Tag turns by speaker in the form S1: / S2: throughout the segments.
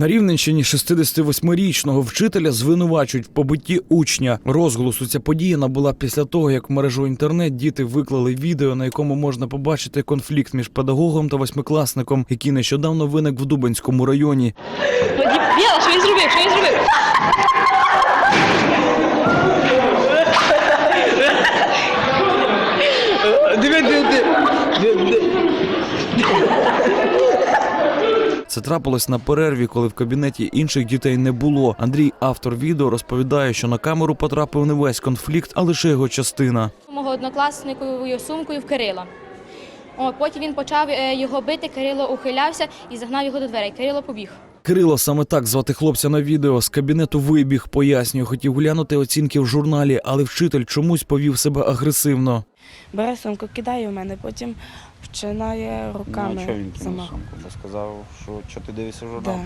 S1: На Рівненщині 68-річного вчителя звинувачують в побитті учня. Розголосу ця подія набула після того, як в мережу інтернет діти виклали відео, на якому можна побачити конфлікт між педагогом та восьмикласником, який нещодавно виник в Дубенському районі.
S2: Я що він зробив? Що він зробив?
S1: Це трапилось на перерві, коли в кабінеті інших дітей не було. Андрій, автор відео, розповідає, що на камеру потрапив не весь конфлікт, а лише його частина.
S2: Мого однокласниковою сумкою в Кирила. О, потім він почав е, його бити, Кирило ухилявся і загнав його до дверей. Кирило побіг.
S1: Кирило саме так звати хлопця на відео. З кабінету вибіг, пояснює, хотів глянути оцінки в журналі, але вчитель чомусь повів себе агресивно.
S3: Бере сумку, кидає в мене, потім починає руками
S4: Ну, а чого він кинув
S3: замахувати.
S4: сумку? Бо сказав, що що ти дивишся журнал.
S3: Да.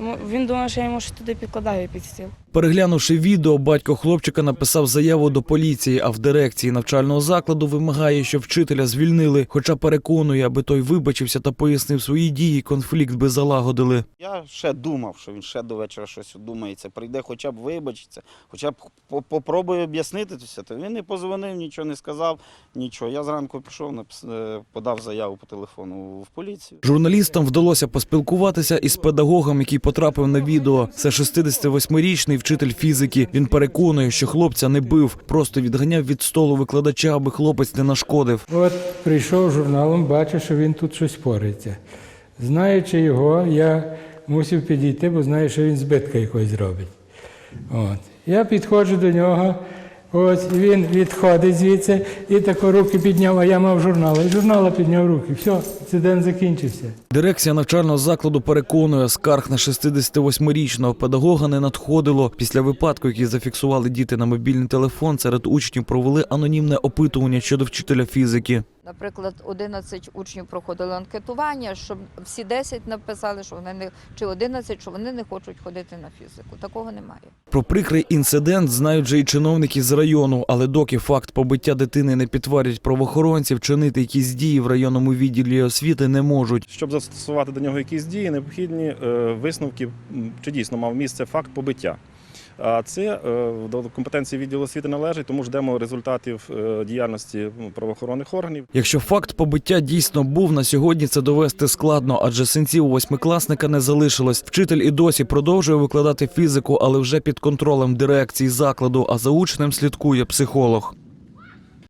S3: Тому він думав, що я йому щось туди підкладаю під стіл.
S1: Переглянувши відео, батько хлопчика написав заяву до поліції, а в дирекції навчального закладу вимагає, щоб вчителя звільнили, хоча переконує, аби той вибачився та пояснив свої дії, конфлікт би залагодили.
S4: Я ще думав, що він ще до вечора щось думається. Прийде, хоча б вибачиться, хоча б по- попробує об'яснити все. То він не позвонив, нічого не сказав, нічого. Я зранку пішов, е, подав заяву по телефону в поліцію.
S1: Журналістам вдалося поспілкуватися із педагогом, який потрапив на відео. Це 68-річний вчитель фізики. Він переконує, що хлопця не бив, просто відганяв від столу викладача, аби хлопець не нашкодив.
S5: От прийшов журналом, бачу, що він тут щось пориться. Знаючи його, я мусив підійти, бо знаю, що він збитка якось зробить. От. Я підходжу до нього, ось він відходить звідси і тако руки підняв, а я мав журнал. І журнала підняв руки. Все, інцидент закінчився.
S1: Дирекція навчального закладу переконує, скарг на 68-річного педагога не надходило. Після випадку, який зафіксували діти на мобільний телефон, серед учнів провели анонімне опитування щодо вчителя фізики.
S6: Наприклад, 11 учнів проходили анкетування, щоб всі 10 написали, що вони не чи 11, що вони не хочуть ходити на фізику. Такого немає.
S1: Про прикрий інцидент знають вже і чиновники з району, але доки факт побиття дитини не підтвердять правоохоронці, вчинити якісь дії в районному відділі освіти не можуть.
S7: Щоб застосувати до нього якісь дії, необхідні е, висновки, чи дійсно мав місце факт побиття. А це е, до компетенції відділу освіти належить, тому ждемо результатів е, діяльності м, правоохоронних органів.
S1: Якщо факт побиття дійсно був, на сьогодні це довести складно, адже синців у восьмикласника не залишилось. Вчитель і досі продовжує викладати фізику, але вже під контролем дирекції закладу, а за учнем слідкує психолог.